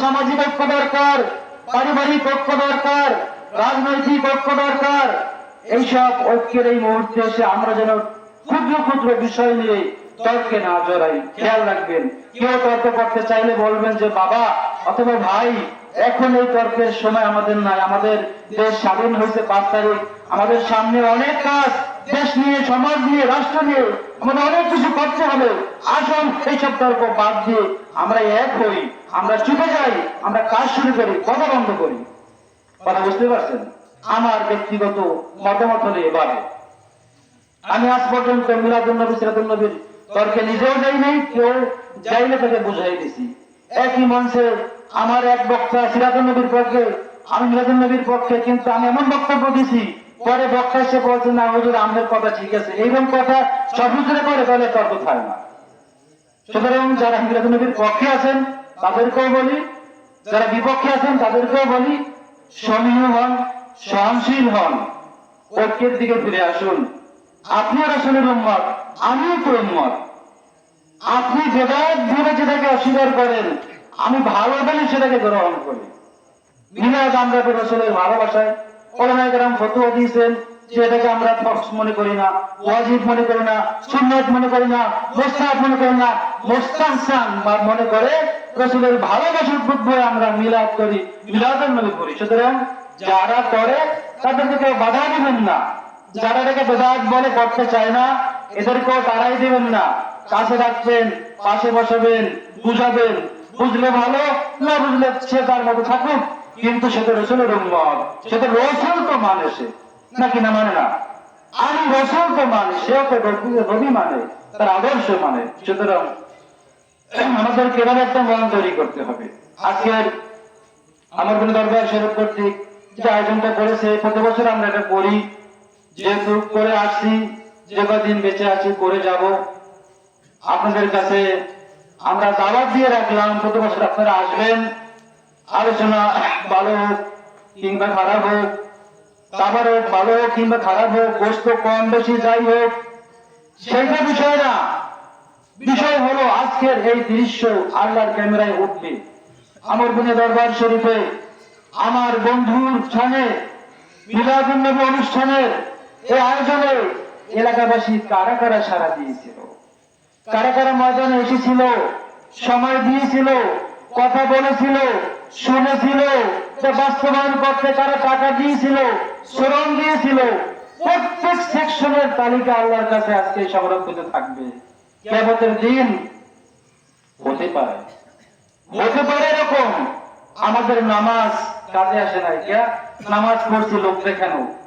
সামাজিক ঐক্য দরকার, পারিবারিক ঐক্য দরকার, রাজনৈতিক ঐক্য দরকার। এইসব ঐক্যের এই মুহূর্তে এসে আমরা যেন ক্ষুদ্র ক্ষুদ্র বিষয় নিয়ে তর্কে না জড়াই। খেয়াল রাখবেন, কেউ তর্ক করতে চাইলে বলবেন যে, বাবা অথবা ভাই, এখন এই তর্কের সময় আমাদের নাই। আমাদের দেশ স্বাধীন হয়েছে পাঁচ তারিখ। আমাদের সামনে অনেক কাজ দেশ নিয়ে, সমাজ নিয়ে, রাষ্ট্র নিয়ে আমাদের অনেক কিছু করতে হবে। আসুন এইসব তর্ক বাদ দিয়ে আমরা এক হই। আমরা চুপে যাই, আমরা কাজ শুরু করি, কথা বন্ধ করি। কথা বুঝতে পারছেন? আমার ব্যক্তিগত মতামত হলে এবারে আমি আজ পর্যন্ত মিলাদুল নবী সিরাতুল নবীর তর্কে নিজেও যাই নাই, কেউ যাইলে তাকে বুঝাই দিছি। একই মঞ্চে আমার এক বক্তা সিরাতুল নবীর পক্ষে, আমি মিলাদুল নবীর পক্ষে কিন্তু আমি এমন বক্তব্য দিছি পরে বক্তা এসে বলছে, না, হুজুর আমাদের কথা ঠিক আছে। এইরকম কথা সব হুজুরে করে তাহলে তর্ক থাকে না। সুতরাং যারা মিলাদুল নবীর পক্ষে আছেন, তাদেরকেও বলি, যারা বিপক্ষে আছেন, তাদেরকেও বলি, সমীহ হন, সহনশীল হন। ঐক্যের দিকে ফিরে আসুন। আপনিও আসলে উম্মত, আমিও তো উম্মত। আপনি বেদাত ভেবে যেটাকে অস্বীকার করেন, আমি ভালো বলে সেটাকে গ্রহণ করি। মিলাদ আমরা রসুলের ভালোবাসায় আমরা মনে মনে মনে মনে মনে মিলাদ করি মিলাদের নবী করি। সুতরাং যারা করে, তাদেরকে কেউ বাধা দিবেন না। যারা এটাকে বেদাত বলে করতে চায় না, এদেরকেও তারাই দিবেন না। কাছে রাখবেন, পাশে বসাবেন, বুঝাবেন, বুঝলে ভালো, না বুঝলে সে তার মতো থাকুক। কিন্তু সে তো রসুলের উম্মত। সে তো রসুল তো মানে সে। নাকি না মানে না? আমি রসুল তো মানে সেও তো রবি- মানে তার আদর্শ মানে। সুতরাং আমাদের কেবল একটা মন তৈরি করতে হবে। আজকের আমার কোন দরবার শরীফ কর্তৃক যে আয়োজনটা করেছে, প্রতি বছর আমরা এটা করি। যেহেতু করে আসছি, যে কদিন বেঁচে আছি, করে যাব। আপনাদের কাছে আমরা দাওয়াত দিয়ে রাখলাম। প্রতি বছর আপনারা আসবেন। আলোচনা ভালো হোক কিংবা খারাপ হোক, খাবার ভালো হোক কিংবা খারাপ হোক গোস্ত কম বেশি যাই হোক সেইটা বিষয় না। বিষয় হলো আজকের এই দৃশ্য আল্লাহর ক্যামেরায় উঠবে। আমার বোনের দরবার শরীফে আমার বন্ধুর স্থানে মিলাদুন্নবী অনুষ্ঠানের এই আয়োজনে এলাকাবাসী কারা কারা সারা দিয়েছিল? কারা কারা ময়দানে এসেছিল? সময় দিয়েছিল? কথা বলেছিল? শুনেছিল যে বাস্তবায়ন করতে তারা টাকা দিয়েছিল, শ্রম দিয়েছিল। প্রত্যেক সেকশনের তালিকা আল্লাহর কাছে আজকে সংরক্ষিত থাকবে। কেবতের দিন হতে পারে। হতে পারে এরকম। আমাদের নামাজ কাজে আসে নাই নামাজ পড়ছে লোক দেখানো